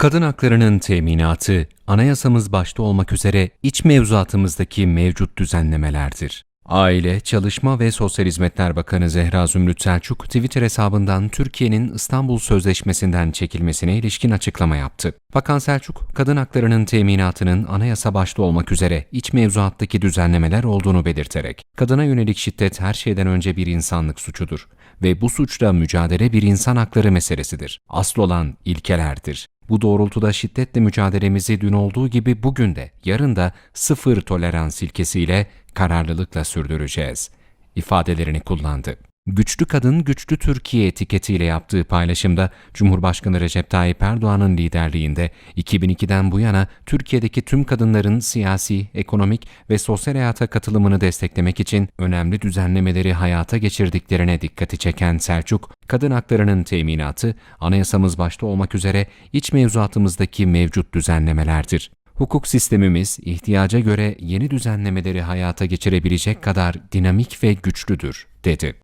Kadın haklarının teminatı, anayasamız başta olmak üzere iç mevzuatımızdaki mevcut düzenlemelerdir. Aile, Çalışma ve Sosyal Hizmetler Bakanı Zehra Zümrüt Selçuk, Twitter hesabından Türkiye'nin İstanbul Sözleşmesi'nden çekilmesine ilişkin açıklama yaptı. Bakan Selçuk, kadın haklarının teminatının anayasa başta olmak üzere iç mevzuattaki düzenlemeler olduğunu belirterek, kadına yönelik şiddet her şeyden önce bir insanlık suçudur ve bu suçla mücadele bir insan hakları meselesidir. Asıl olan ilkelerdir. Bu doğrultuda şiddetle mücadelemizi dün olduğu gibi bugün de, yarın da sıfır tolerans ilkesiyle kararlılıkla sürdüreceğiz ifadelerini kullandı. Güçlü Kadın Güçlü Türkiye etiketiyle yaptığı paylaşımda Cumhurbaşkanı Recep Tayyip Erdoğan'ın liderliğinde 2002'den bu yana Türkiye'deki tüm kadınların siyasi, ekonomik ve sosyal hayata katılımını desteklemek için önemli düzenlemeleri hayata geçirdiklerine dikkati çeken Selçuk, kadın haklarının teminatı anayasamız başta olmak üzere iç mevzuatımızdaki mevcut düzenlemelerdir. Hukuk sistemimiz ihtiyaca göre yeni düzenlemeleri hayata geçirebilecek kadar dinamik ve güçlüdür, dedi.